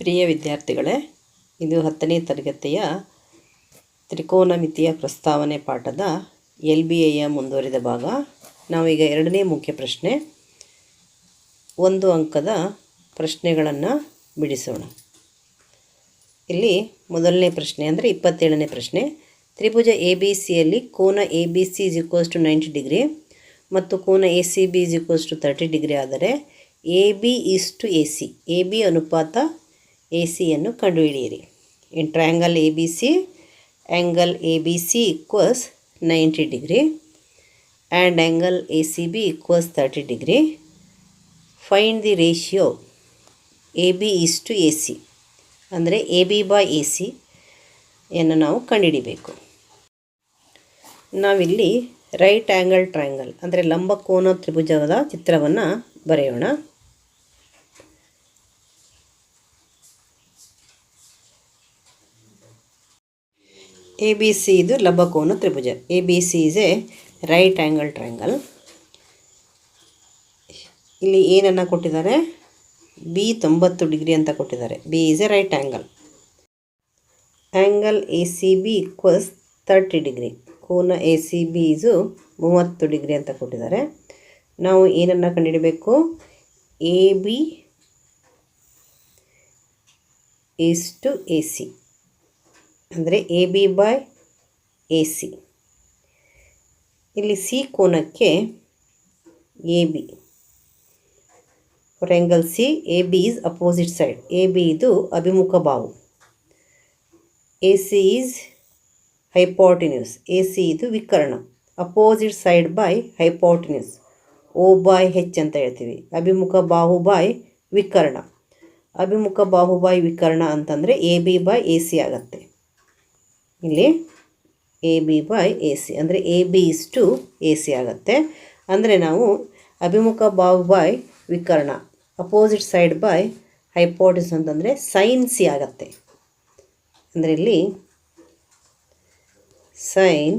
ಪ್ರಿಯ ವಿದ್ಯಾರ್ಥಿಗಳೇ, ಇದು ಹತ್ತನೇ ತರಗತಿಯ ತ್ರಿಕೋನಮಿತಿಯ ಪ್ರಸ್ತಾವನೆ ಪಾಠದ ಎಲ್ ಬಿ ಎಯ ಮುಂದುವರಿದ ಭಾಗ. ನಾವೀಗ ಎರಡನೇ ಮುಖ್ಯ ಪ್ರಶ್ನೆ, ಒಂದು ಅಂಕದ ಪ್ರಶ್ನೆಗಳನ್ನು ಬಿಡಿಸೋಣ. ಇಲ್ಲಿ ಮೊದಲನೇ ಪ್ರಶ್ನೆ ಅಂದರೆ ಇಪ್ಪತ್ತೇಳನೇ ಪ್ರಶ್ನೆ. ತ್ರಿಭುಜ ಎ ಬಿ ಸಿಯಲ್ಲಿ ಕೋನ A B C is equals to ninety degree ಮತ್ತು ಕೋನ A C B is equals to thirty degree ಆದರೆ A B is to A C. A B ಅನುಪಾತ ಎ ಸಿಯನ್ನು ಕಂಡುಹಿಡಿಯಿರಿ. In triangle A B C angle A B C equals ninety degree and angle A C B equals thirty degree find the ratio A B is to A C ಅಂದರೆ A B by A C ಯನ್ನು ನಾವು ಕಂಡುಹಿಡಿಬೇಕು. ನಾವಿಲ್ಲಿ right angle triangle ಅಂದರೆ ಲಂಬಕೋನ ತ್ರಿಭುಜದ ಚಿತ್ರವನ್ನು ಬರೆಯೋಣ. ಎ ಬಿ ಸಿ ಇದು ಲಂಬಕೋನ ತ್ರಿಭುಜ. A B C is a right angle triangle ಇಲ್ಲಿ ಏನನ್ನು ಕೊಟ್ಟಿದ್ದಾರೆ. ಬಿ ತೊಂಬತ್ತು ಡಿಗ್ರಿ ಅಂತ ಕೊಟ್ಟಿದ್ದಾರೆ. B is a right angle angle A C B equals thirty degree. ಕೋನ ಎ ಸಿ ಬಿ ಇಸು ಮೂವತ್ತು ಡಿಗ್ರಿ ಅಂತ ಕೊಟ್ಟಿದ್ದಾರೆ. ನಾವು ಏನನ್ನು ಕಂಡುಹಿಡಬೇಕು. A B is to A C ಅಂದರೆ A B by A C ಇಲ್ಲಿ ಸಿ ಕೋನಕ್ಕೆ A B for angle C A B is opposite side A B ಇದು ಅಭಿಮುಖ ಬಾವು. A C is hypotenuse A C ಇದು ವಿಕರ್ಣ. Opposite side by hypotenuse O by H ಅಂತ ಹೇಳ್ತೀವಿ. ಅಭಿಮುಖ ಬಾಹು ಬೈ ವಿಕರ್ಣ. ಅಭಿಮುಖ ಬಾಹು ಬೈ ವಿಕರ್ಣ ಅಂತಂದರೆ A B by A C ಆಗುತ್ತೆ. ಇಲ್ಲಿ A B by A C ಅಂದರೆ A B is to A C ಆಗುತ್ತೆ. ಅಂದರೆ ನಾವು ಅಭಿಮುಖ ಬಾವು ಬೈ ವಿಕರ್ಣ ಅಪೋಸಿಟ್ ಸೈಡ್ ಬೈ ಹೈಪೋಟಿಸ್ ಅಂತಂದರೆ ಸೈನ್ ಸಿ ಆಗುತ್ತೆ. ಅಂದರೆ ಇಲ್ಲಿ sine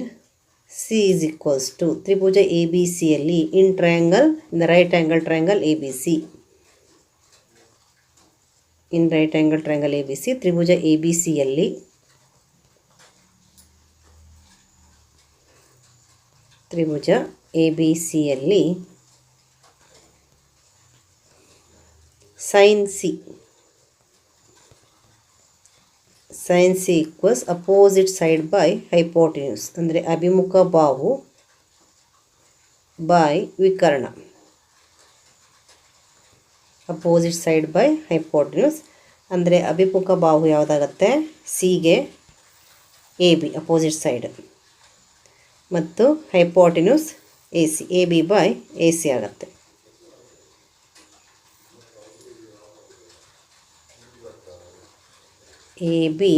C is equals to Tribhuja A B ಸಿಯಲ್ಲಿ in triangle in right angle triangle A B C in right angle triangle A B C Tribhuja A B ಸಿಯಲ್ಲಿ ತ್ರಿಭುಜ A B ಸಿಯಲ್ಲಿ sine C sine C equals opposite side by hypotenuse ಅಂದರೆ ಅಭಿಮುಖ ಬಾವು by ವಿಕರ್ಣ. Opposite side by hypotenuse ಅಂದರೆ ಅಭಿಮುಖ ಬಾವು ಯಾವುದಾಗತ್ತೆ? ಸಿಗೆ ಎ ಬಿ ಅಪೋಸಿಟ್ ಸೈಡ್ ಮತ್ತು hypotenuse A C A B by A C ಆಗುತ್ತೆ. A B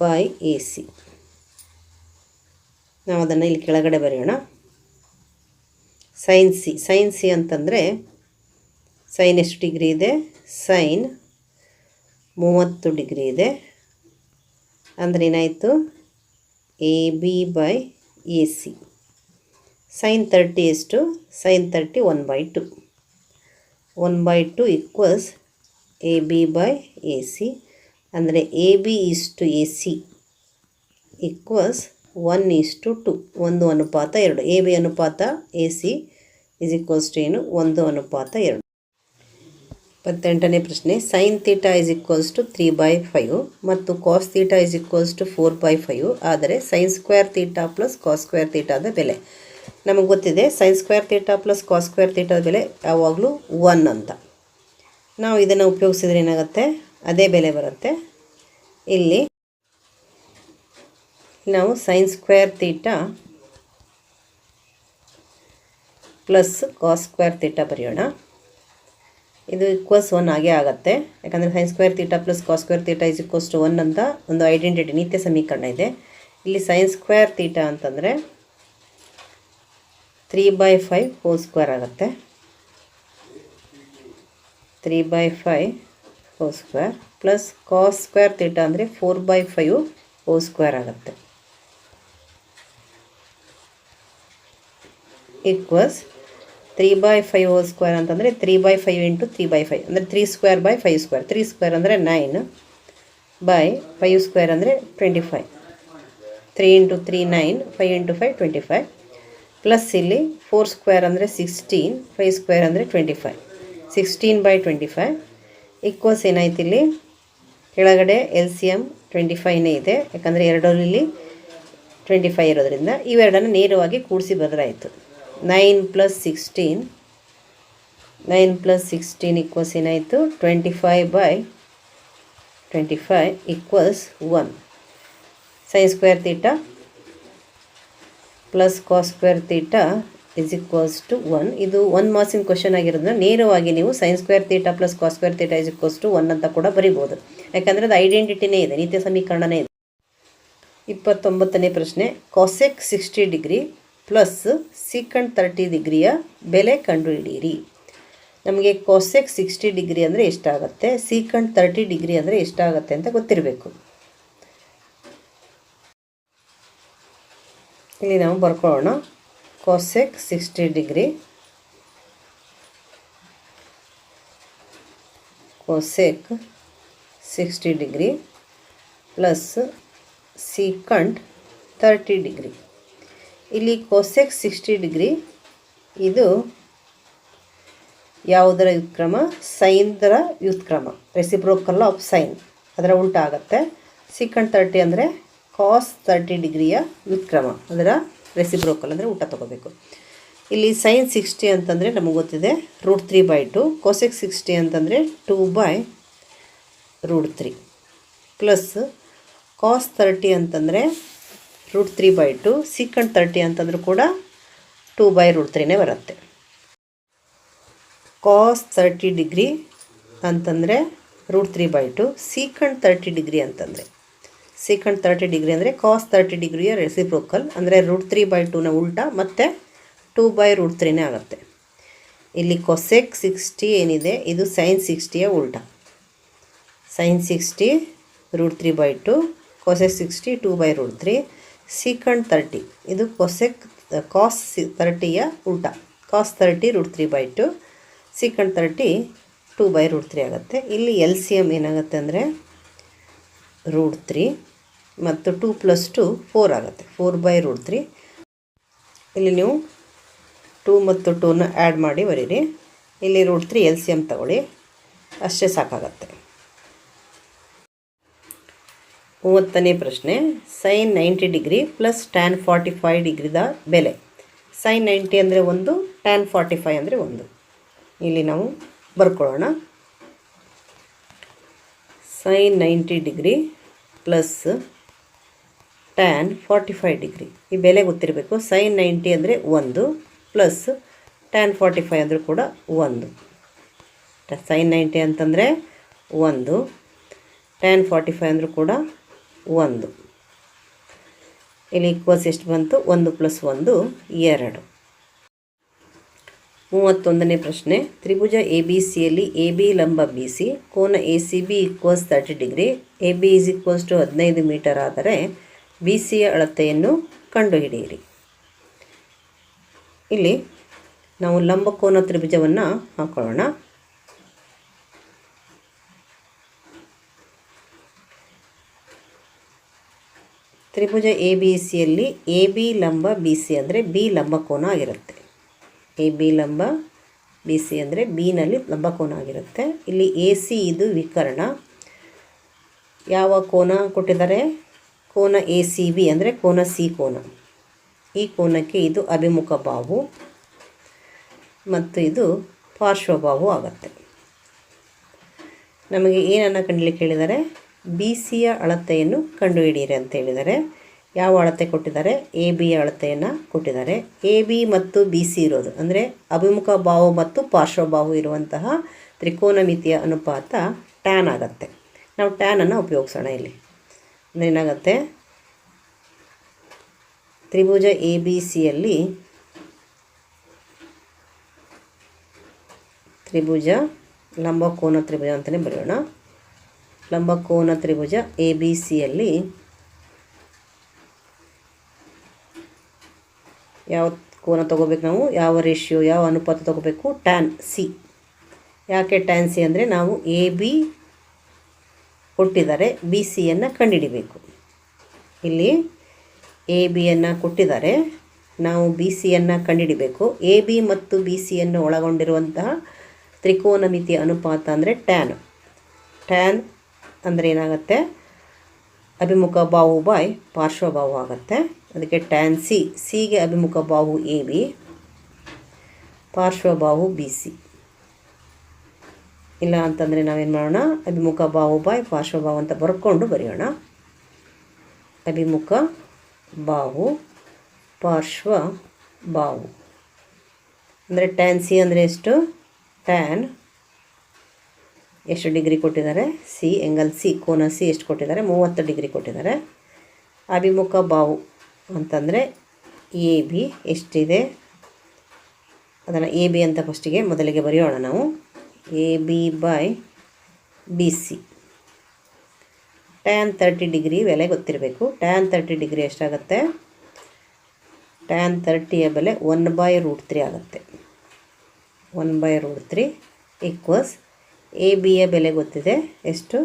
by A C ನಾವು ಅದನ್ನು ಇಲ್ಲಿ ಕೆಳಗಡೆ ಬರೆಯೋಣ. ಸೈನ್ ಸಿ ಸೈನ್ ಸಿ ಅಂತಂದರೆ ಸೈನ್ ಎಷ್ಟು ಡಿಗ್ರಿ ಇದೆ? ಸೈನ್ ಮೂವತ್ತು ಡಿಗ್ರಿ ಇದೆ. ಅಂದರೆ ಏನಾಯಿತು? A B by A C sine thirty ಎಷ್ಟು sine thirty one by two one by two equals A B by A C ಅಂದರೆ A B is to A C equals one is to to ಒಂದು ಅನುಪಾತ ಎರಡು. A B ಅನುಪಾತ A C is equals to ಏನು? ಒಂದು ಅನುಪಾತ ಎರಡು. ಇಪ್ಪತ್ತೆಂಟನೇ ಪ್ರಶ್ನೆ sine theta is equals to three by five ಮತ್ತು cos theta is equals to four by five ಆದರೆ sine square theta plus cos square ತೀಟಾದ ಬೆಲೆ. ನಮಗೆ ಗೊತ್ತಿದೆ sine square theta plus cos square ತೀಟಾದ ಬೆಲೆ ಯಾವಾಗಲೂ ಒನ್ ಅಂತ. ನಾವು ಇದನ್ನು ಉಪಯೋಗಿಸಿದ್ರೆ ಏನಾಗುತ್ತೆ? ಅದೇ ಬೆಲೆ ಬರುತ್ತೆ. ಇಲ್ಲಿ ನಾವು sine square theta plus cos square theta ಬರೆಯೋಣ. ಇದು ಈಕ್ವಲ್ಸ್ ಒನ್ ಆಗೇ ಆಗುತ್ತೆ. ಯಾಕಂದರೆ sine square theta plus cos square theta is equals to one ಅಂತ ಒಂದು ಐಡೆಂಟಿಟಿ ನಿತ್ಯ ಸಮೀಕರಣ ಇದೆ. ಇಲ್ಲಿ ಸೈನ್ ಸ್ಕ್ವೇರ್ ತೀಟ ಅಂತಂದರೆ three by five whole square ಆಗುತ್ತೆ. Three by five whole square plus cos square theta ಅಂದರೆ four by five whole square ಆಗುತ್ತೆ. Equals three by five whole square ಅಂತಂದರೆ three by five into three by five ಅಂದರೆ three square by five square three square ಅಂದರೆ nine by five square ಅಂದರೆ twenty five three into three nine five into five twenty five plus ಇಲ್ಲಿ four square ಅಂದರೆ sixteen five square ಅಂದರೆ twenty five sixteen by twenty five equals ಏನಾಯ್ತು ಇಲ್ಲಿ? ಕೆಳಗಡೆ L C M twenty ಫೈವ್ನೇ ಇದೆ. ಯಾಕಂದರೆ ಎರಡರಲ್ಲಿ ಟ್ವೆಂಟಿ ಫೈವ್ ಇರೋದ್ರಿಂದ ಇವೆರಡನ್ನು ನೇರವಾಗಿ ಕೂಡಿಸಿ ಬದಲಾಯಿತು nine plus sixteen, nine plus sixteen equals ಏನಾಯಿತು? Twenty five by twenty five equals one sine square theta plus cos square theta is equals to one ಇದು ಒನ್ ಮಾರ್ಕ್ಸಿನ ಕ್ವಶನ್ ಆಗಿರೋದ್ರಿಂದ ನೇರವಾಗಿ ನೀವು sines square theta plus cos square theta is equals to one ಅಂತ ಕೂಡ ಬರಿಬೋದು ಯಾಕಂದರೆ ಅದು ಐಡೆಂಟಿಟಿನೇ ಇದೆ, ನಿತ್ಯ ಸಮೀಕರಣನೇ ಇದೆ. ಇಪ್ಪತ್ತೊಂಬತ್ತನೇ ಪ್ರಶ್ನೆ cosec sixty degree plus secant thirty ಡಿಗ್ರಿಯ ಬೆಲೆ ಕಂಡುಹಿಡಿಯಿರಿ. ನಮಗೆ ಕೊಸೆಕ್ ಸಿಕ್ಸ್ಟಿ ಡಿಗ್ರಿ ಅಂದರೆ ಎಷ್ಟಾಗುತ್ತೆ ಸೀಕಂಡ್ ತರ್ಟಿ ಡಿಗ್ರಿ ಅಂದರೆ ಎಷ್ಟಾಗುತ್ತೆ ಅಂತ ಗೊತ್ತಿರಬೇಕು. ಇಲ್ಲಿ ನಾವು ಬರ್ಕೊಳ್ಳೋಣ. Cosec sixty degree cosec sixty degree plus secant thirty degree ಇಲ್ಲಿ ಕೋಸೆಕ್ ಸಿಕ್ಸ್ಟಿ ಡಿಗ್ರಿ ಇದು ಯಾವುದರ ವ್ಯುತ್ಕ್ರಮ? ಸೈನ್ದರ ವ್ಯುತ್ಕ್ರಮ. ರೆಸಿಪ್ರೋಕಲ್ ಆಫ್ ಸೈನ್ ಅದರ ಊಟ ಆಗುತ್ತೆ. ಸೀಕಂಟ್ ತರ್ಟಿ ಅಂದರೆ ಕಾಸ್ ತರ್ಟಿ ಡಿಗ್ರಿಯ ವ್ಯುತ್ಕ್ರಮ. ಅದರ ರೆಸಿಪ್ರೋಕಲ್ ಅಂದರೆ ಊಟ ತೊಗೋಬೇಕು. ಇಲ್ಲಿ ಸೈನ್ ಸಿಕ್ಸ್ಟಿ ಅಂತಂದರೆ ನಮಗೆ ಗೊತ್ತಿದೆ root three by two cosec sixty ಅಂತಂದರೆ two by root three plus cos thirty ಅಂತಂದರೆ root three by two secant thirty ಅಂತಂದರೂ ಕೂಡ ಟೂ ಬೈ ರೂಟ್ ತ್ರೀನೇ ಬರುತ್ತೆ. ಕಾಸ್ ತರ್ಟಿ ಡಿಗ್ರಿ ಅಂತಂದರೆ root three by two secant thirty degree ಅಂತಂದರೆ. Secant thirty degree ಅಂದರೆ cos thirty ಡಿಗ್ರಿಯ reciprocal ಅಂದರೆ ರೂಟ್ ತ್ರೀ ಬೈ ಟೂನ ಉಲ್ಟಾ ಮತ್ತು ಟೂ ಬೈ ರೂಟ್ ತ್ರೀನೇ ಆಗುತ್ತೆ. ಇಲ್ಲಿ ಕೊಸೆಕ್ ಸಿಕ್ಸ್ಟಿ ಏನಿದೆ, ಇದು ಸೈನ್ ಸಿಕ್ಸ್ಟಿಯ ಉಲ್ಟಾ. Sine sixty root three by two cosec sixty two by root three secant thirty ಇದು ಕೊಸೆಕ್ ಕಾಸ್ ತರ್ಟಿಯ ಊಟ cos thirty root three by two secant thirty two by root three ಆಗುತ್ತೆ. ಇಲ್ಲಿ L C M ಏನಾಗುತ್ತೆ ಅಂದರೆ root three ಮತ್ತು two plus two four ಆಗುತ್ತೆ. Four by root three ಇಲ್ಲಿ ನೀವು ಟೂ ಮತ್ತು ಟೂನ ಆ್ಯಡ್ ಮಾಡಿ ಬರೀರಿ. ಇಲ್ಲಿ root three L C M ತಗೊಳ್ಳಿ. ಅಷ್ಟೇ ಸಾಕಾಗತ್ತೆ. ಮೂವತ್ತನೇ ಪ್ರಶ್ನೆ, sine ninety degree plus tan forty five ಡಿಗ್ರಿದ ಬೆಲೆ. ಸೈನ್ ನೈಂಟಿ ಅಂದರೆ ಒಂದು ಟ್ಯಾನ್ ಫಾರ್ಟಿ ಫೈವ್ ಅಂದರೆ ಒಂದು. ಇಲ್ಲಿ ನಾವು ಬರ್ಕೊಳ್ಳೋಣ. Sine ninety degree plus tan forty five degree. ಈ ಬೆಲೆ ಗೊತ್ತಿರಬೇಕು. ಸೈನ್ ನೈಂಟಿ ಅಂದರೆ ಒಂದು ಪ್ಲಸ್ ಟ್ಯಾನ್ ಫಾರ್ಟಿ ಫೈವ್ ಅಂದರೂ ಕೂಡ ಒಂದು. ಸೈನ್ ನೈಂಟಿ ಅಂತಂದರೆ ಒಂದು ಟ್ಯಾನ್ ಫಾರ್ಟಿ ಫೈವ್ ಅಂದರೂ ಕೂಡ ಒಂದು. ಇಲ್ಲಿ ಈಕ್ವಲ್ಸ್ ಎಷ್ಟು ಬಂತು? ಒಂದು ಪ್ಲಸ್ ಒಂದು, ಎರಡು. ಮೂವತ್ತೊಂದನೇ ಪ್ರಶ್ನೆ. ತ್ರಿಭುಜ ಎ ಬಿ ಸಿಯಲ್ಲಿ ಎ ಬಿ ಲಂಬ ಬಿ ಸಿ ಕೋನ A C B equals thirty degree A B is equals to ಹದಿನೈದು ಮೀಟರ್ ಆದರೆ ಬಿ ಸಿಯ ಅಳತೆಯನ್ನು ಕಂಡುಹಿಡಿಯಿರಿ. ಇಲ್ಲಿ ನಾವು ಲಂಬಕೋನ ತ್ರಿಭುಜವನ್ನು ಹಾಕೊಳ್ಳೋಣ. ತ್ರಿಭುಜ ಎ, ಬಿ ಸಿಯಲ್ಲಿ ಎ, ಬಿ ಲಂಬ, ಬಿ, ಸಿ ಅಂದರೆ ಬಿ ಲಂಬಕೋನ ಆಗಿರುತ್ತೆ. ಎ, ಬಿ ಲಂಬ, ಬಿ, ಸಿ ಅಂದರೆ ಬಿನಲ್ಲಿ ಲಂಬಕೋನ ಆಗಿರುತ್ತೆ. ಇಲ್ಲಿ ಎ, ಸಿ ಇದು ವಿಕರ್ಣ. ಯಾವ ಕೋನ ಕೊಟ್ಟಿದ್ದಾರೆ? ಕೋನ ಎ, ಸಿ, ಬಿ ಅಂದರೆ ಕೋನ ಸಿ ಕೋನ. ಈ ಕೋನಕ್ಕೆ ಇದು ಅಭಿಮುಖ ಬಾವು ಮತ್ತು ಇದು ಪಾರ್ಶ್ವಭಾವು ಆಗುತ್ತೆ. ನಮಗೆ ಏನನ್ನು ಕಂಡಲಿಕ್ಕೆ ಹೇಳಿದ್ದಾರೆ ಬಿ ಸಿಯ ಅಳತೆಯನ್ನು ಕಂಡುಹಿಡಿಯಿರಿ ಅಂತ ಹೇಳಿದ್ದಾರೆ ಯಾವ ಅಳತೆ ಕೊಟ್ಟಿದ್ದಾರೆ? ಎ ಬಿಯ ಅಳತೆಯನ್ನು ಕೊಟ್ಟಿದ್ದಾರೆ. ಎ ಬಿ ಮತ್ತು ಬಿ ಸಿ ಇರೋದು. ಅಂದರೆ ಅಭಿಮುಖ ಬಾವು ಮತ್ತು ಪಾರ್ಶ್ವಬಾಹು ಇರುವಂತಹ ತ್ರಿಕೋನಮಿತಿಯ ಅನುಪಾತ ಟ್ಯಾನ್ ಆಗುತ್ತೆ. ನಾವು ಟ್ಯಾನನ್ನು ಉಪಯೋಗಿಸೋಣ ಇಲ್ಲಿ. ಅಂದರೆ ಏನಾಗುತ್ತೆ? ತ್ರಿಭುಜ ಎ ಬಿ ಸಿಯಲ್ಲಿ ತ್ರಿಭುಜ, ಲಂಬಕೋನ ತ್ರಿಭುಜ ಅಂತಲೇ ಬರೆಯೋಣ. ಲಂಬಕೋನ ತ್ರಿಭುಜ ಎ ಬಿ ಸಿಯಲ್ಲಿ ಯಾವ ಕೋನ ತೊಗೋಬೇಕು ನಾವು? ಯಾವ ರೇಷಿಯೋ, ಯಾವ ಅನುಪಾತ ತೊಗೋಬೇಕು? ಟ್ಯಾನ್ ಸಿ ಯಾಕೆ ಟ್ಯಾನ್ ಸಿ ಅಂದರೆ ನಾವು ಎ ಬಿ ಕೊಟ್ಟಿದ್ದಾರೆ, ಬಿ ಸಿಯನ್ನು ಕಂಡುಹಿಡಿಬೇಕು. ಇಲ್ಲಿ ಎ ಬಿಯನ್ನು ಕೊಟ್ಟಿದ್ದಾರೆ, ನಾವು ಬಿ ಸಿಯನ್ನು ಕಂಡುಹಿಡಿಬೇಕು. ಎ ಬಿ ಮತ್ತು ಬಿ ಸಿಯನ್ನು ಒಳಗೊಂಡಿರುವಂತಹ ತ್ರಿಕೋನಮಿತಿ ಅನುಪಾತ ಅಂದರೆ ಟ್ಯಾನ್ ಟ್ಯಾನ್ ಅಂದರೆ ಏನಾಗುತ್ತೆ? ಅಭಿಮುಖ ಬಾಹು ಬಾಯ್ ಪಾರ್ಶ್ವಬಾಹು ಆಗುತ್ತೆ. ಅದಕ್ಕೆ ಟ್ಯಾನ್ ಸಿ ಸಿಗೆ ಅಭಿಮುಖ ಬಾಹು ಎ ಬಿ ಪಾರ್ಶ್ವಬಾಹು ಬಿ ಸಿ ಇಲ್ಲ ಅಂತಂದರೆ ನಾವೇನು ಮಾಡೋಣ? ಅಭಿಮುಖ ಬಾಹು ಬಾಯ್ ಪಾರ್ಶ್ವಬಾಹು ಅಂತ ಬರ್ಕೊಂಡು ಬರೆಯೋಣ. ಅಭಿಮುಖ ಬಾಹು ಪಾರ್ಶ್ವ ಬಾಹು ಅಂದರೆ ಟ್ಯಾನ್ ಸಿ ಅಂದರೆ ಎಷ್ಟು? ಟ್ಯಾನ್ ಎಷ್ಟು ಡಿಗ್ರಿ ಕೊಟ್ಟಿದ್ದಾರೆ? ಸಿ, ಎಂಗಲ್ ಸಿ, ಕೋನ ಸಿ ಎಷ್ಟು ಕೊಟ್ಟಿದ್ದಾರೆ? ಮೂವತ್ತು ಡಿಗ್ರಿ ಕೊಟ್ಟಿದ್ದಾರೆ. ಅಭಿಮುಖ ಬಾವು ಅಂತಂದರೆ ಎ ಬಿ ಎಷ್ಟಿದೆ? ಅದನ್ನು ಎ ಬಿ ಅಂತ ಫಸ್ಟಿಗೆ ಮೊದಲಿಗೆ ಬರೆಯೋಣ ನಾವು. A B by B C. Tan thirty degree ಬೆಲೆ ಗೊತ್ತಿರಬೇಕು. ಟ್ಯಾನ್ ತರ್ಟಿ ಡಿಗ್ರಿ ಎಷ್ಟಾಗುತ್ತೆ? ಟ್ಯಾನ್ ತರ್ಟಿಯ ಬೆಲೆ ಒನ್ ಬೈ ರೂಟ್ ತ್ರೀ ಆಗುತ್ತೆ. One by root three equals A ಬಿಯ ಬೆಲೆ ಗೊತ್ತಿದೆ. ಎಷ್ಟು?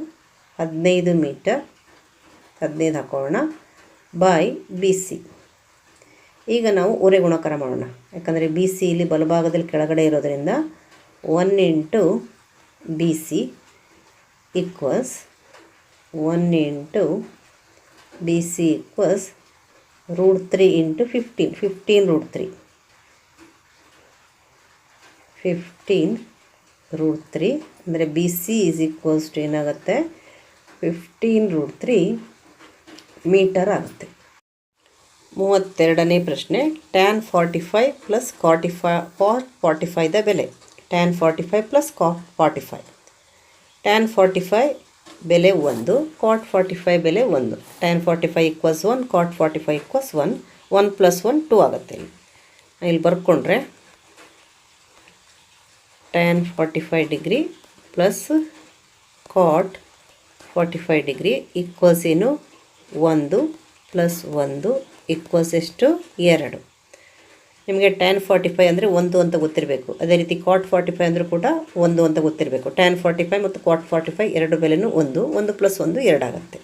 ಹದಿನೈದು ಮೀಟರ್. ಹದಿನೈದು ಹಾಕೋಣ. ಬೈ ಬಿ ಸಿ ಈಗ ನಾವು ಉರೆ ಗುಣಕಾರ ಮಾಡೋಣ. ಯಾಕಂದರೆ ಬಿ ಸಿ ಇಲ್ಲಿ ಬಲಭಾಗದಲ್ಲಿ ಕೆಳಗಡೆ ಇರೋದರಿಂದ one into B C equals one into B C equals root three into fifteen fifteen root three fifteen root three ಅಂದರೆ B C is equals to ಏನಾಗುತ್ತೆ? ಫಿಫ್ಟೀನ್ ರೂಟ್ ತ್ರೀ ಮೀಟರ್ ಆಗುತ್ತೆ. ಮೂವತ್ತೆರಡನೇ ಪ್ರಶ್ನೆ tan forty five plus forty five cot forty ಫೈದ ಬೆಲೆ. Tan forty five plus cot forty five tan forty five ಬೆಲೆ ಒಂದು cot forty five ಬೆಲೆ ಒಂದು. Tan forty five equals one cot forty five equals one one plus one two ಆಗುತ್ತೆ ಇಲ್ಲಿ. ಇಲ್ಲಿ ಬರ್ಕೊಂಡ್ರೆ tan forty five degree plus cot forty five degree equals ಏನು? ಒಂದು plus ಒಂದು ಈಕ್ವಲ್ಸ್ ಎಷ್ಟು? ಎರಡು. ನಿಮಗೆ ಟ್ಯಾನ್ ಫಾರ್ಟಿ ಫೈವ್ ಅಂದರೆ ಒಂದು ಅಂತ ಗೊತ್ತಿರಬೇಕು. ಅದೇ ರೀತಿ ಕಾಟ್ ಫಾರ್ಟಿ ಫೈವ್ ಅಂದರೂ ಕೂಡ ಒಂದು ಅಂತ ಗೊತ್ತಿರಬೇಕು. ಟ್ಯಾನ್ ಫಾರ್ಟಿ ಫೈವ್ ಮತ್ತು ಕಾಟ್ ಫಾರ್ಟಿ ಫೈವ್ ಎರಡು ಬೆಲೆನೂ ಒಂದು. ಒಂದು ಪ್ಲಸ್ ಒಂದು ಎರಡಾಗುತ್ತೆ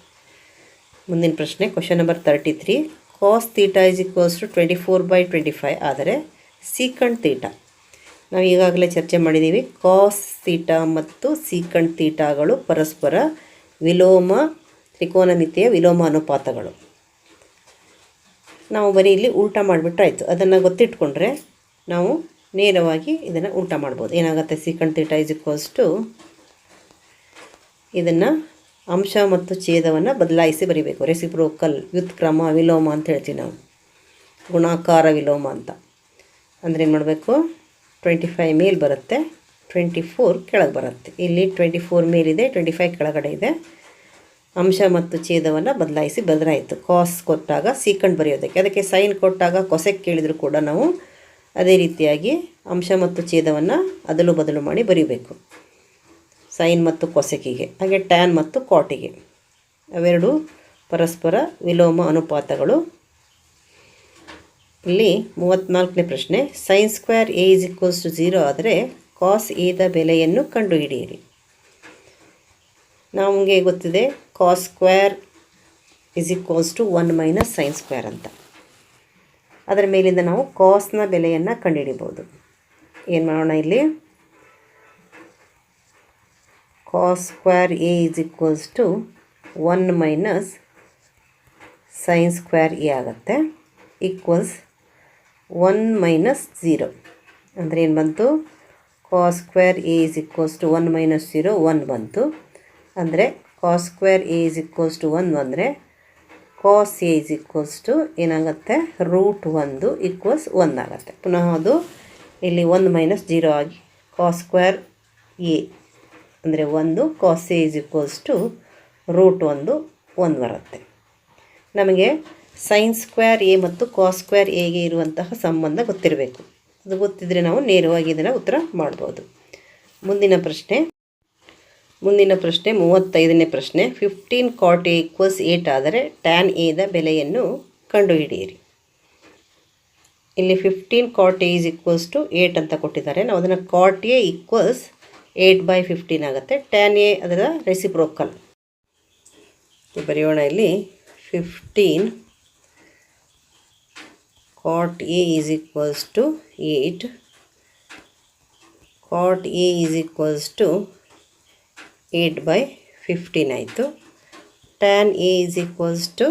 ಮುಂದಿನ ಪ್ರಶ್ನೆ question number thirty three cos theta is equals to twenty four by twenty five ಆದರೆ ಸೀಕಂಡ್ ತೀಟಾ ನಾವು ಈಗಾಗಲೇ ಚರ್ಚೆ ಮಾಡಿದ್ದೀವಿ ಕಾಸ್ ತೀಟ ಮತ್ತು ಸೀಕಂಡ್ ತೀಟಾಗಳು ಪರಸ್ಪರ ವಿಲೋಮ ತ್ರಿಕೋನಮಿತಿಯ ವಿಲೋಮ ಅನುಪಾತಗಳು. ನಾವು ಬರೀ ಇಲ್ಲಿ ಉಲ್ಟ ಮಾಡಿಬಿಟ್ರೆ ಆಯಿತು. ಅದನ್ನು ಗೊತ್ತಿಟ್ಕೊಂಡ್ರೆ ನಾವು ನೇರವಾಗಿ ಇದನ್ನು ಉಲ್ಟ ಮಾಡ್ಬೋದು. ಏನಾಗುತ್ತೆ? Secant theta is equals to ಇದನ್ನು ಅಂಶ ಮತ್ತು ಛೇದವನ್ನು ಬದಲಾಯಿಸಿ ಬರೀಬೇಕು. ರೆಸಿಪ್ರೋಕಲ್ ವ್ಯುತ್ಕ್ರಮ ವಿಲೋಮ ಅಂತ ಹೇಳ್ತೀವಿ ನಾವು. ಗುಣಾಕಾರ ವಿಲೋಮ ಅಂತ. ಅಂದರೆ ಏನು ಮಾಡಬೇಕು? ಟ್ವೆಂಟಿ ಫೈವ್ ಮೇಲ್ ಬರುತ್ತೆ ಟ್ವೆಂಟಿ ಫೋರ್ ಕೆಳಗೆ ಬರುತ್ತೆ. ಇಲ್ಲಿ ಟ್ವೆಂಟಿ ಫೋರ್ ಮೇಲಿದೆ ಟ್ವೆಂಟಿ ಫೈವ್ ಕೆಳಗಡೆ ಇದೆ. ಅಂಶ ಮತ್ತು ಛೇದವನ್ನು ಬದಲಾಯಿಸಿ ಬದಲಾಯಿತು. ಕಾಸ್ ಕೊಟ್ಟಾಗ ಸೀಕಂಡ್ ಬರೆಯೋದಕ್ಕೆ. ಅದಕ್ಕೆ ಸೈನ್ ಕೊಟ್ಟಾಗ ಕೊಸೆಕ್ ಕೇಳಿದರೂ ಕೂಡ ನಾವು ಅದೇ ರೀತಿಯಾಗಿ ಅಂಶ ಮತ್ತು ಛೇದವನ್ನು ಅದಲು ಬದಲು ಮಾಡಿ ಬರೀಬೇಕು. ಸೈನ್ ಮತ್ತು ಕೊಸೆಕಿಗೆ ಹಾಗೆ ಟ್ಯಾನ್ ಮತ್ತು ಕಾಟಿಗೆ ಅವೆರಡು ಪರಸ್ಪರ ವಿಲೋಮ ಅನುಪಾತಗಳು. ಇಲ್ಲಿ ಮೂವತ್ತ್ನಾಲ್ಕನೇ ಪ್ರಶ್ನೆ sines square A is equals to zero ಆದರೆ ಕಾಸ್ ಎದ ಬೆಲೆಯನ್ನು ಕಂಡುಹಿಡಿಯಿರಿ. ನಮಗೆ ಗೊತ್ತಿದೆ cos square is equals to one minus sine square ಅಂತ. ಅದರ ಮೇಲಿಂದ ನಾವು ಕಾಸ್ನ ಬೆಲೆಯನ್ನು ಕಂಡುಹಿಡಿಬೋದು. ಏನು ಮಾಡೋಣ ಇಲ್ಲಿ? Cos square A is equals to one minus sine square A ಆಗುತ್ತೆ ಈಕ್ವಲ್ಸ್ ಒನ್ ಮೈನಸ್ ಝೀರೋ. ಅಂದರೆ ಏನು ಬಂತು? Cos square A is equals to one minus zero one ಬಂತು. ಅಂದರೆ cos square A is equals to one ಬಂದರೆ cos A is equals to ಏನಾಗುತ್ತೆ? Root ಒಂದು equals one ಆಗುತ್ತೆ. ಪುನಃ ಅದು ಇಲ್ಲಿ ಒಂದು ಮೈನಸ್ ಜೀರೋ ಆಗಿ ಕಾಸ್ ಸ್ಕ್ವೇರ್ ಎ ಅಂದರೆ ಒಂದು cos A is equals to root ಒಂದು ಒಂದು ಬರುತ್ತೆ. ನಮಗೆ ಸೈನ್ ಸ್ಕ್ವೇರ್ ಎ ಮತ್ತು ಕಾಸ್ ಸ್ಕ್ವೇರ್ ಎಗೆ ಇರುವಂತಹ ಸಂಬಂಧ ಗೊತ್ತಿರಬೇಕು. ಅದು ಗೊತ್ತಿದ್ದರೆ ನಾವು ನೇರವಾಗಿ ಇದನ್ನು ಉತ್ತರ ಮಾಡ್ಬೋದು. ಮುಂದಿನ ಪ್ರಶ್ನೆ. ಮುಂದಿನ ಪ್ರಶ್ನೆ, ಮೂವತ್ತೈದನೇ ಪ್ರಶ್ನೆ. Fifteen cot A equals eight ಆದರೆ ಟ್ಯಾನ್ ಎದ ಬೆಲೆಯನ್ನು ಕಂಡುಹಿಡಿಯಿರಿ. ಇಲ್ಲಿ fifteen cot A is equals to eight ಅಂತ ಕೊಟ್ಟಿದ್ದಾರೆ. ನಾವು ಅದನ್ನು cot A equals eight by fifteen ಆಗುತ್ತೆ. ಟ್ಯಾನ್ ಎ ಅದರ ರೆಸಿಪ್ರೋಕಲ್ ಬರೆಯೋಣ ಇಲ್ಲಿ. Fifteen cot A is equals to eight cot A is equals to eight by fifteen ಆಯಿತು. Tan A is equals to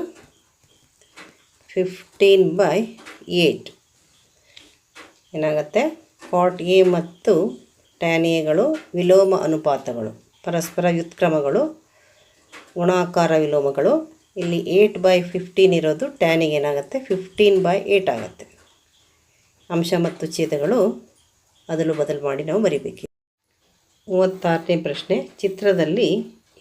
fifteen by eight ಏನಾಗುತ್ತೆ? Cot A ಮತ್ತು tan ಎಗಳು ವಿಲೋಮ ಅನುಪಾತಗಳು, ಪರಸ್ಪರ ವ್ಯುತ್ಕ್ರಮಗಳು, ಗುಣಾಕಾರ ವಿಲೋಮಗಳು. ಇಲ್ಲಿ ಏಯ್ಟ್ ಬೈ ಫಿಫ್ಟೀನ್ ಇರೋದು ಟ್ಯಾನಿಗೆ ಏನಾಗುತ್ತೆ? ಫಿಫ್ಟೀನ್ ಬೈ ಏಯ್ಟ್ ಆಗುತ್ತೆ. ಅಂಶ ಮತ್ತು ಛೇದಗಳು ಅದಲು ಬದಲು ಮಾಡಿ ನಾವು ಬರಿಬೇಕು. ಮೂವತ್ತಾರನೇ ಪ್ರಶ್ನೆ, ಚಿತ್ರದಲ್ಲಿ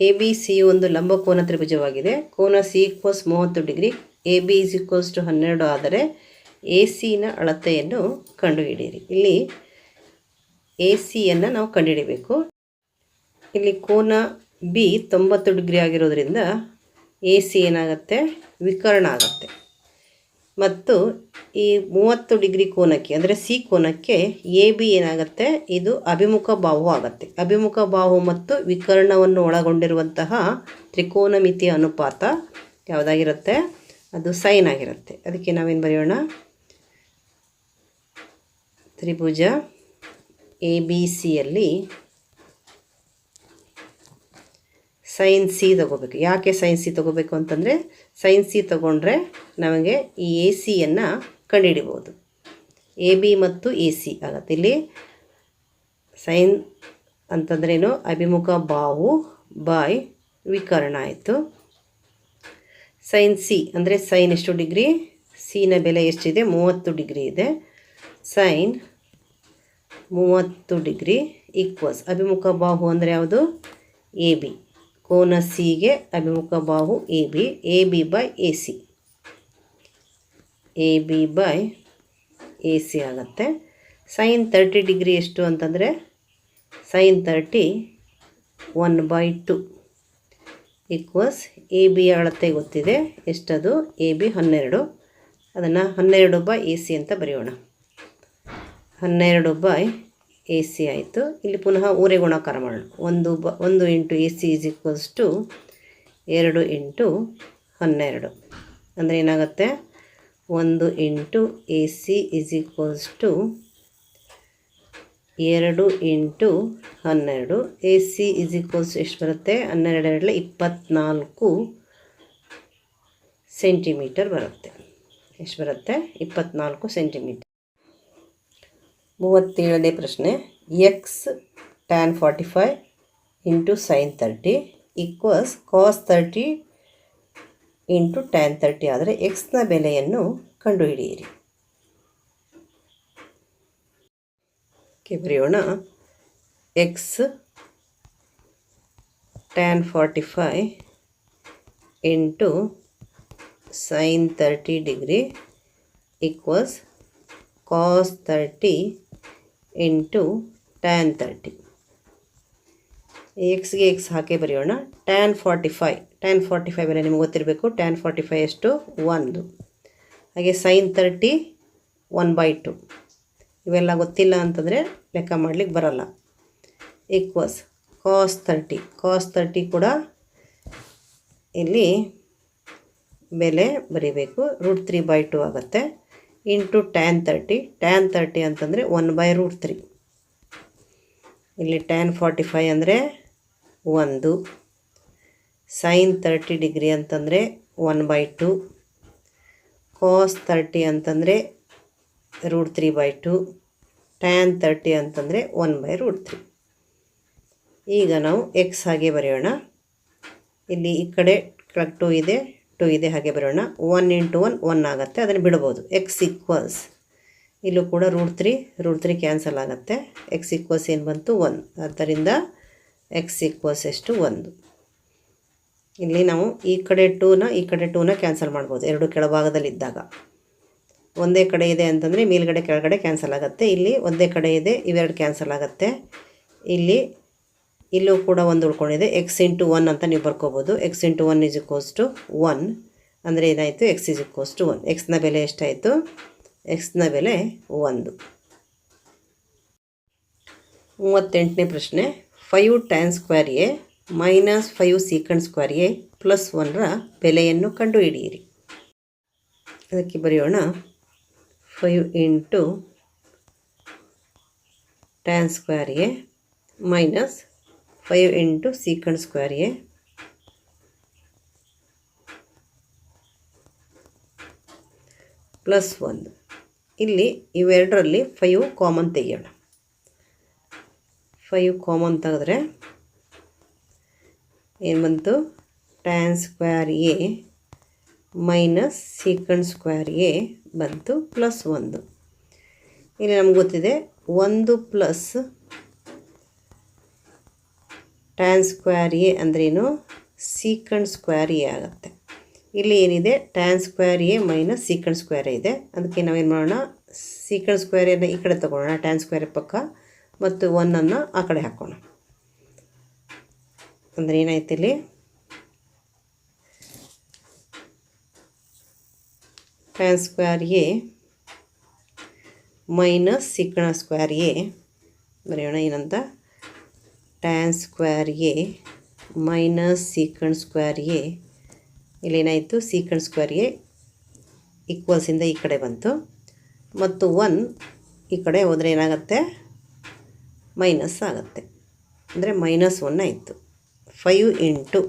ಎ ಬಿ ಸಿ ಒಂದು ಲಂಬ ಕೋನ ತ್ರಿಭುಜವಾಗಿದೆ. ಕೋನ ಸಿ ಈಕ್ವಲ್ಸ್ ಮೂವತ್ತು degree A B is equals to ಹನ್ನೆರಡು ಆದರೆ ಎ ಸಿನ ಅಳತೆಯನ್ನು ಕಂಡುಹಿಡಿಯಿರಿ. ಇಲ್ಲಿ ಎ ಸಿಯನ್ನು ನಾವು ಕಂಡುಹಿಡಿಬೇಕು. ಇಲ್ಲಿ ಕೋನ ಬಿ ತೊಂಬತ್ತು ಡಿಗ್ರಿ ಆಗಿರೋದ್ರಿಂದ ಎ ಸಿ ಏನಾಗುತ್ತೆ? ವಿಕರ್ಣ ಆಗುತ್ತೆ. ಮತ್ತು ಈ ಮೂವತ್ತು ಡಿಗ್ರಿ ಕೋನಕ್ಕೆ, ಅಂದರೆ ಸಿ ಕೋನಕ್ಕೆ ಎ ಬಿ ಏನಾಗುತ್ತೆ? ಇದು ಅಭಿಮುಖ ಬಾಹು ಆಗುತ್ತೆ. ಅಭಿಮುಖ ಬಾಹು ಮತ್ತು ವಿಕರ್ಣವನ್ನು ಒಳಗೊಂಡಿರುವಂತಹ ತ್ರಿಕೋನಮಿತಿಯ ಅನುಪಾತ ಯಾವುದಾಗಿರುತ್ತೆ? ಅದು ಸೈನ್ ಆಗಿರುತ್ತೆ. ಅದಕ್ಕೆ ನಾವೇನು ಬರೆಯೋಣ? ತ್ರಿಭುಜ ಎ ಬಿ ಸಿಯಲ್ಲಿ ಸೈನ್ ಸಿ ತಗೋಬೇಕು. ಯಾಕೆ ಸೈನ್ ಸಿ ತಗೋಬೇಕು ಅಂತಂದರೆ ಸೈನ್ ಸಿ ತಗೊಂಡ್ರೆ ನಮಗೆ ಈ ಎ ಸಿಯನ್ನು ಕಂಡುಹಿಡಿಬೋದು. ಎ ಬಿ ಮತ್ತು ಎ ಸಿ ಆಗತ್ತೆ. ಇಲ್ಲಿ ಸೈನ್ ಅಂತಂದ್ರೇನು? ಅಭಿಮುಖ ಬಾವು ಬಾಯ್ ವಿಕರಣ ಆಯಿತು. ಸೈನ್ ಸಿ ಅಂದರೆ ಸೈನ್ ಎಷ್ಟು ಡಿಗ್ರಿ? ಸಿನ ಬೆಲೆ ಎಷ್ಟಿದೆ? ಮೂವತ್ತು ಡಿಗ್ರಿ ಇದೆ. ಸೈನ್ ಮೂವತ್ತು ಡಿಗ್ರಿ ಈಕ್ವಲ್ಸ್ ಅಭಿಮುಖ ಬಾಹು ಅಂದರೆ ಯಾವುದು? ಎ ಬಿ ಕೋನ ಸಿಗೆ ಅಭಿಮುಖ ಬಾಹು A B A B by A C A B by A C ಆಗುತ್ತೆ. ಸೈನ್ ತರ್ಟಿ ಡಿಗ್ರಿ ಎಷ್ಟು ಅಂತಂದರೆ sine thirty one by two equals A B ಅಳತೆ ಗೊತ್ತಿದೆ. ಎಷ್ಟದು? ಎ ಬಿ ಹನ್ನೆರಡು. ಅದನ್ನು ಹನ್ನೆರಡು ಬೈ ಎ ಸಿ ಅಂತ ಬರೆಯೋಣ. ಹನ್ನೆರಡು ಬೈ ಎ ಸಿ ಆಯಿತು. ಇಲ್ಲಿ ಪುನಃ ಊರೆ ಗುಣಾಕಾರ ಮಾಡೋಣ. ಒಂದು ಬ, ಒಂದು into A C is equals to ಎರಡು ಇಂಟು ಹನ್ನೆರಡು. ಅಂದರೆ ಏನಾಗುತ್ತೆ? ಒಂದು into A C is equals to ಎರಡು ಇಂಟು ಹನ್ನೆರಡು. ಎ ಸಿ ಈಸ್ ಈಕ್ವಲ್ಸ್ ಎಷ್ಟು ಬರುತ್ತೆ? ಹನ್ನೆರಡರಲ್ಲಿ ಇಪ್ಪತ್ತ್ನಾಲ್ಕು ಸೆಂಟಿಮೀಟರ್ ಬರುತ್ತೆ. ಎಷ್ಟು ಬರುತ್ತೆ? ಇಪ್ಪತ್ತ್ನಾಲ್ಕು ಸೆಂಟಿಮೀಟರ್ ಮೂವತ್ತೇಳನೇ ಪ್ರಶ್ನೆ x tan forty five into sine thirty equals cos thirty into tan thirty ಆದರೆ ಎಕ್ಸ್ನ ಬೆಲೆಯನ್ನು ಕಂಡುಹಿಡಿಯಿರಿ. ಬರೆಯೋಣ. X tan forty five into sine thirty degree equals cos thirty into tan thirty ಎಕ್ಸ್ಗೆ X ಹಾಕಿ ಬರೆಯೋಣ. Tan forty five tan forty five ಮೇಲೆ ನಿಮ್ಗೆ ಗೊತ್ತಿರಬೇಕು ಟ್ಯಾನ್ ಫಾರ್ಟಿ ಫೈ ಎಷ್ಟು? ಒಂದು. ಹಾಗೆ sine thirty one by two ಇವೆಲ್ಲ ಗೊತ್ತಿಲ್ಲ ಅಂತಂದರೆ ಲೆಕ್ಕ ಮಾಡಲಿಕ್ಕೆ ಬರಲ್ಲ. Equals cos thirty cos thirty ಕೂಡ ಇಲ್ಲಿ ಬೆಲೆ ಬರೀಬೇಕು. ರೂಟ್ ತ್ರೀ ಬೈ ಟು ಆಗುತ್ತೆ. Into tan thirty tan thirty ಅಂತಂದರೆ ಒನ್ ಬೈ ರೂಟ್ ತ್ರೀ ಇಲ್ಲಿ ಟ್ಯಾನ್ ಫಾರ್ಟಿ ಫೈ ಅಂದರೆ ಒಂದು. ಸೈನ್ ತರ್ಟಿ ಡಿಗ್ರಿ ಅಂತಂದರೆ one by two cos thirty ಅಂತಂದರೆ root three by two tan thirty ಅಂತಂದರೆ ಒನ್ ಬೈ ರೂಟ್ ತ್ರೀ ಈಗ ನಾವು ಎಕ್ಸ್ ಹಾಗೆ ಬರೆಯೋಣ. ಇಲ್ಲಿ ಈ ಕಡೆ ಟು ಇದೆ. ಟು ಇದೆ ಹಾಗೆ ಬರೋಣ. ಒನ್ ಇಂಟು ಒನ್ ಒನ್ ಆಗುತ್ತೆ. ಅದನ್ನು ಬಿಡ್ಬೋದು. ಎಕ್ಸ್ ಈಕ್ವಲ್ಸ್ ಇಲ್ಲೂ ಕೂಡ root three root three cancel ಆಗುತ್ತೆ. ಎಕ್ಸ್ ಈಕ್ವಲ್ಸ್ ಏನು ಬಂತು? ಒನ್. ಆದ್ದರಿಂದ ಎಕ್ಸ್ ಈಕ್ವಲ್ಸ್ ಎಷ್ಟು? ಒಂದು. ಇಲ್ಲಿ ನಾವು ಈ ಕಡೆ ಟೂನ ಈ ಕಡೆ ಟೂನ ಕ್ಯಾನ್ಸಲ್ ಮಾಡ್ಬೋದು. ಎರಡು ಕೆಳಭಾಗದಲ್ಲಿದ್ದಾಗ ಒಂದೇ ಕಡೆ ಇದೆ ಅಂತಂದರೆ ಮೇಲ್ಗಡೆ ಕೆಳಗಡೆ ಕ್ಯಾನ್ಸಲ್ ಆಗುತ್ತೆ. ಇಲ್ಲಿ ಒಂದೇ ಕಡೆ ಇದೆ, ಇವೆರಡು ಕ್ಯಾನ್ಸಲ್ ಆಗುತ್ತೆ. ಇಲ್ಲಿ ಇಲ್ಲೂ ಕೂಡ ಒಂದು ಉಳ್ಕೊಂಡಿದೆ. ಎಕ್ಸ್ ಇಂಟು ಒನ್ ಅಂತ ನೀವು ಬರ್ಕೋಬೋದು. X into one is equals to one ಅಂದರೆ ಏನಾಯಿತು? X is equals to one ಎಕ್ಸ್ನ ಬೆಲೆ ಎಷ್ಟಾಯಿತು? ಎಕ್ಸ್ನ ಬೆಲೆ ಒಂದು. ಮೂವತ್ತೆಂಟನೇ ಪ್ರಶ್ನೆ. Five tan square A minus five secant square A plus ಒನ್ರ ಬೆಲೆಯನ್ನು ಕಂಡುಹಿಡಿಯಿರಿ. ಅದಕ್ಕೆ ಬರೆಯೋಣ. Five into tan square A minus five into secant square A plus ಒಂದು ಇಲ್ಲಿ ಇವೆರಡರಲ್ಲಿ ಫೈವ್ ಕಾಮನ್ ತೆಗೆಯೋಣ. ಫೈವ್ ಕಾಮನ್ ತೆಗೆದ್ರೆ ಏನು ಬಂತು? Tan square A minus secant square A ಬಂತು ಪ್ಲಸ್ ಒಂದು ಇಲ್ಲಿ ನಮ್ಗೆ ಗೊತ್ತಿದೆ, ಒಂದು ಪ್ಲಸ್ ಟ್ಯಾನ್ ಸ್ಕ್ವೇರ್ ಎ ಅಂದ್ರೇನು? ಸೀಕಂಡ್ ಸ್ಕ್ವೇರ್ ಎ ಆಗುತ್ತೆ. ಇಲ್ಲಿ ಏನಿದೆ? Tan square A minus secant square ಇದೆ. ಅದಕ್ಕೆ ನಾವೇನು ಮಾಡೋಣ? ಸೀಕಂಡ್ ಸ್ಕ್ವೇರ್ ಎನ ಈ ಕಡೆ ತೊಗೊಳೋಣ ಟ್ಯಾನ್ ಸ್ಕ್ವೇರ್ ಪಕ್ಕ, ಮತ್ತು ಒನ್ನನ್ನು ಆ ಕಡೆ ಹಾಕೋಣ. ಅಂದರೆ ಏನಾಯ್ತು ಇಲ್ಲಿ? Tan square A minus secant square A ಬರೆಯೋಣ ಏನಂತ? Tan square A minus secant square A ಇಲ್ಲೇನಾಯಿತು? Secant square A ಈಕ್ವಲ್ಸಿಂದ ಈ ಕಡೆ ಬಂತು. ಮತ್ತು ಒನ್ ಈ ಕಡೆ ಹೋದರೆ ಏನಾಗುತ್ತೆ? ಮೈನಸ್ ಆಗುತ್ತೆ. ಅಂದರೆ ಮೈನಸ್ ಒನ್ ಆಯಿತು. ಫೈವ್ ಇಂಟು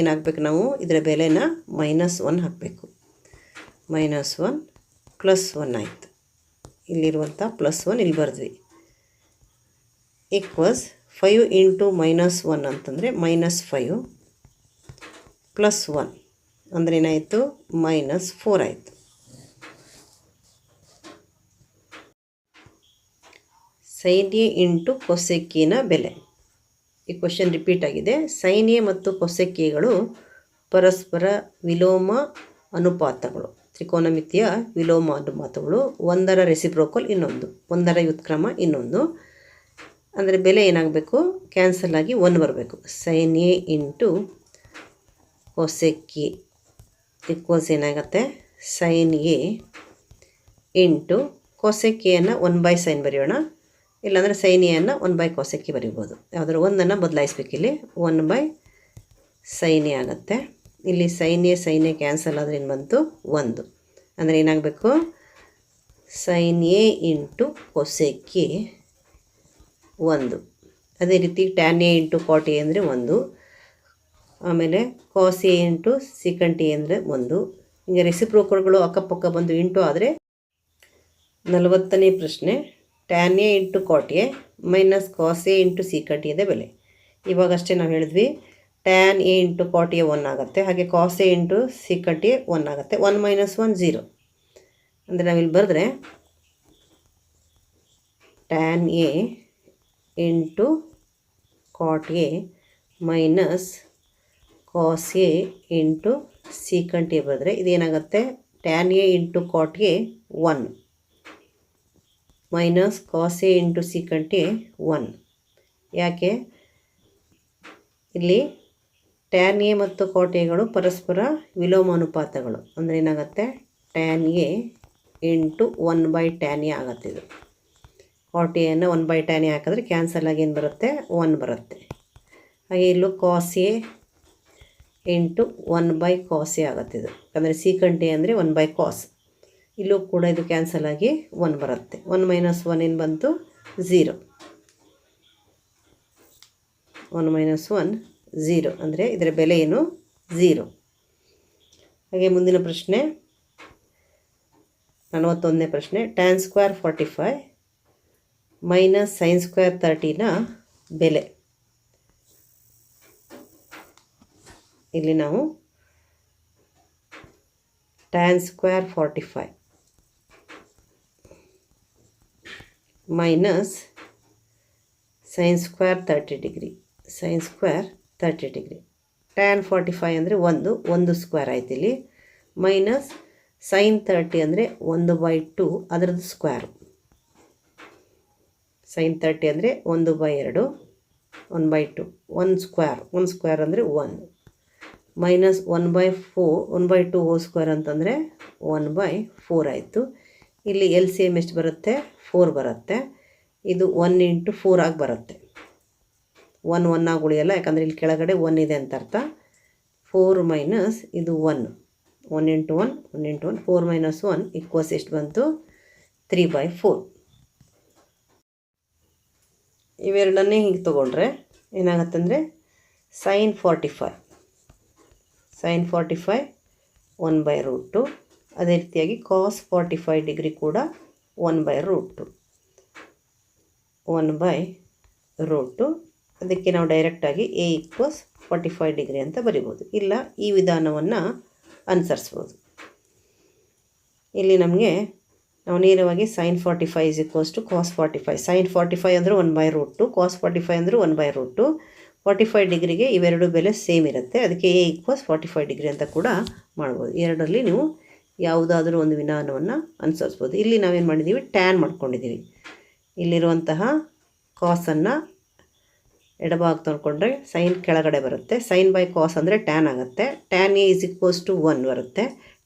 ಏನಾಗಬೇಕು ನಾವು? ಇದರ ಬೆಲೆನ ಮೈನಸ್ ಒನ್ ಹಾಕಬೇಕು. ಮೈನಸ್ ಒನ್ ಪ್ಲಸ್ ಒನ್ ಆಯಿತು. ಇಲ್ಲಿರುವಂಥ ಪ್ಲಸ್ ಒನ್ ಇಲ್ಲಿ ಬರೆದ್ವಿ. Equals five into minus one ಅಂತಂದರೆ ಮೈನಸ್ ಫೈವ್ ಪ್ಲಸ್ ಒನ್ ಅಂದರೆ ಏನಾಯಿತು? ಮೈನಸ್ ಫೋರ್ ಆಯಿತು. ಸೈನ್ ಎ ಇಂಟು ಕೊಸೆಕ್ಕಿನ ಬೆಲೆ. ಈ ಕ್ವಶನ್ ರಿಪೀಟ್ ಆಗಿದೆ. ಸೈನ್ ಎ ಮತ್ತು ಕೊಸೆಕ್ಕಿಗಳು ಪರಸ್ಪರ ವಿಲೋಮ ಅನುಪಾತಗಳು. ತ್ರಿಕೋನಮಿತಿಯ ವಿಲೋಮ ಅನುಪಾತಗಳು ಒಂದರ ರೆಸಿಪ್ರೋಕಲ್ ಇನ್ನೊಂದು. ಒಂದರ ವ್ಯುತ್ಕ್ರಮ ಇನ್ನೊಂದು. ಅಂದರೆ ಬೆಲೆ ಏನಾಗಬೇಕು? ಕ್ಯಾನ್ಸಲ್ ಆಗಿ ಒನ್ ಬರಬೇಕು. ಸೈನ್ ಎ ಇಂಟು ಕೊಸೆಕ್ಕಿ ಈಕ್ವಲ್ಸ್ ಏನಾಗುತ್ತೆ? ಸೈನ್ ಎ ಇಂಟು ಕೊಸೆಕ್ಕಿಯನ್ನು ಒನ್ ಬೈ ಸೈನ್ ಬರೆಯೋಣ. ಇಲ್ಲಾಂದರೆ ಸೈನ್ ಎಯನ್ನು ಒನ್ ಬೈ ಕೊಸೆಕ್ಕಿ ಬರಿಬೋದು. ಯಾವುದಾದ್ರು ಒಂದನ್ನು ಬದಲಾಯಿಸ್ಬೇಕಿಲ್ಲಿ. ಒನ್ ಬೈ ಸೈನ್ ಎ ಆಗುತ್ತೆ. ಇಲ್ಲಿ sine A sine A cancel ಆದರೆ ಏನು ಬಂತು? ಒಂದು. ಅಂದರೆ ಏನಾಗಬೇಕು? ಸೈನ್ ಎ ಇಂಟು ಕೊಸೆಕ್ಕಿ ಒಂದು. ಅದೇ ರೀತಿ tan A into cot A ಅಂದರೆ ಒಂದು. ಆಮೇಲೆ cos A into secant A ಅಂದರೆ ಒಂದು. ಹಿಂಗೆ ರೆಸಿಪ್ರೋಕರ್ಗಳು ಅಕ್ಕಪಕ್ಕ ಬಂದು ಇಂಟು ಆದರೆ ನಲವತ್ತನೇ ಪ್ರಶ್ನೆ tan A into cot A minus cos A into secant ಎದೇ ಬೆಲೆ. ಇವಾಗಷ್ಟೇ ನಾವು ಹೇಳಿದ್ವಿ tan A into cot A one ಆಗುತ್ತೆ, ಹಾಗೆ cos A into secant A one ಆಗುತ್ತೆ. ಒನ್ ಮೈನಸ್ ಒನ್ ಝೀರೋ ಅಂದರೆ ನಾವಿಲ್ಲಿ ಬರೆದ್ರೆ tan A into cot A minus cos A into secant A ಬರೆದ್ರೆ ಇದೇನಾಗುತ್ತೆ? Tan A into cot A one minus cos A into secant A one ಯಾಕೆ? ಇಲ್ಲಿ tan A ಮತ್ತು ಕಾಟ್ ಎಗಳು ಪರಸ್ಪರ ವಿಲೋಮಾನುಪಾತಗಳು. ಅಂದರೆ ಏನಾಗುತ್ತೆ? Tan A into one by tan A ಆಗುತ್ತೆ ಇದು. ಏನು ಒನ್ ಬೈ ಟೆನ್ ಹಾಕಿದ್ರೆ ಕ್ಯಾನ್ಸಲ್ ಆಗಿ ಏನು ಬರುತ್ತೆ? ಒನ್ ಬರುತ್ತೆ. ಹಾಗೆ ಇಲ್ಲೂ cos into one by cos ಆಗುತ್ತೆ ಇದು. ಯಾಕಂದರೆ ಸೀಕಂಟ್ ಎ ಅಂದರೆ ಒನ್ ಬೈ ಕಾಸ್ ಇಲ್ಲೂ ಕೂಡ ಇದು ಕ್ಯಾನ್ಸಲ್ ಆಗಿ ಒನ್ ಬರುತ್ತೆ. ಒನ್ ಮೈನಸ್ ಒನ್ ಏನು ಬಂತು? Zero. One minus one zero. ಅಂದರೆ ಇದರ ಬೆಲೆ ಏನು? ಝೀರೋ. ಹಾಗೆ ಮುಂದಿನ ಪ್ರಶ್ನೆ. ನಲವತ್ತೊಂದನೇ ಪ್ರಶ್ನೆ. Tan square forty five minus sine square ತರ್ಟಿನ ಬೆಲೆ. ಇಲ್ಲಿ ನಾವು tan square forty five minus sine square thirty degree sine square thirty degree tan forty five ಅಂದರೆ ಒಂದು ಒಂದು ಸ್ಕ್ವೇರ್ ಆಯ್ತು ಇಲ್ಲಿ. ಮೈನಸ್ ಸೈನ್ ತರ್ಟಿ ಅಂದರೆ ಒಂದು ಬೈ ಟು ಅದರದ್ದು ಸ್ಕ್ವೇರು ಸೈನ್ ತರ್ಟಿ ಅಂದರೆ ಒಂದು ಬೈ ಎರಡು one by two one square one square ಅಂದರೆ one minus one by four one by two whole square ಅಂತಂದರೆ ಒನ್ ಬೈ ಫೋರ್ ಆಯಿತು. ಇಲ್ಲಿ ಎಲ್ ಸಿ ಎಂ ಎಷ್ಟು ಬರುತ್ತೆ? ಫೋರ್ ಬರುತ್ತೆ. ಇದು ಒನ್ ಇಂಟು ಫೋರ್ ಆಗಿ ಬರುತ್ತೆ. ಒನ್ ಒನ್ ಆಗಿ ಉಳಿಯಲ್ಲ, ಯಾಕಂದರೆ ಇಲ್ಲಿ ಕೆಳಗಡೆ ಒನ್ ಇದೆ ಅಂತ ಅರ್ಥ. ಫೋರ್ ಮೈನಸ್ ಇದು one one into one one into one four minus one equals ಎಷ್ಟು ಬಂತು? ತ್ರೀ ಬೈ ಫೋರ್ ಇವೆರಡನ್ನೇ ಹೀಗೆ ತೊಗೊಂಡ್ರೆ ಏನಾಗತ್ತಂದರೆ sine forty five sine forty five one by root two ಅದೇ ರೀತಿಯಾಗಿ ಕಾಸ್ ಫಾರ್ಟಿ ಫೈವ್ ಡಿಗ್ರಿ ಕೂಡ one by root two one by root two ಅದಕ್ಕೆ ನಾವು ಡೈರೆಕ್ಟಾಗಿ A equals forty five degree ಅಂತ ಬರಿಬೋದು. ಇಲ್ಲ, ಈ ವಿಧಾನವನ್ನು ಅನುಸರಿಸ್ಬೋದು. ಇಲ್ಲಿ ನಮಗೆ ನಾವು ನೇರವಾಗಿ sine forty five is equals to cos forty five sine forty five ಅಂದರೆ one by root two cos forty five ಅಂದರೆ one by root two forty five ಡಿಗ್ರಿಗೆ ಇವೆರಡು ಬೆಲೆ ಸೇಮ್ ಇರುತ್ತೆ. ಅದಕ್ಕೆ A equals forty five degree ಅಂತ ಕೂಡ ಮಾಡ್ಬೋದು. ಎರಡರಲ್ಲಿ ನೀವು ಯಾವುದಾದ್ರೂ ಒಂದು ವಿಧಾನವನ್ನು ಅನುಸರಿಸ್ಬೋದು. ಇಲ್ಲಿ ನಾವೇನು ಮಾಡಿದ್ದೀವಿ ಟ್ಯಾನ್ ಮಾಡ್ಕೊಂಡಿದ್ದೀವಿ ಇಲ್ಲಿರುವಂತಹ ಕಾಸನ್ನು ಎಡಭಾಗ ತೊಳ್ಕೊಂಡ್ರೆ ಸೈನ್ ಕೆಳಗಡೆ ಬರುತ್ತೆ. ಸೈನ್ ಬೈ ಕಾಸ್ ಅಂದರೆ ಟ್ಯಾನ್ ಆಗುತ್ತೆ. Tan A is equals to one ಬರುತ್ತೆ.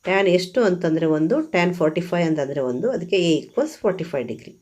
ಟ್ಯಾನ್ ಎಷ್ಟು ಅಂತಂದರೆ ಒಂದು ಟ್ಯಾನ್ ಫಾರ್ಟಿ ಫೈವ್ ಅಂತಂದರೆ ಒಂದು, ಅದಕ್ಕೆ A equals forty five degree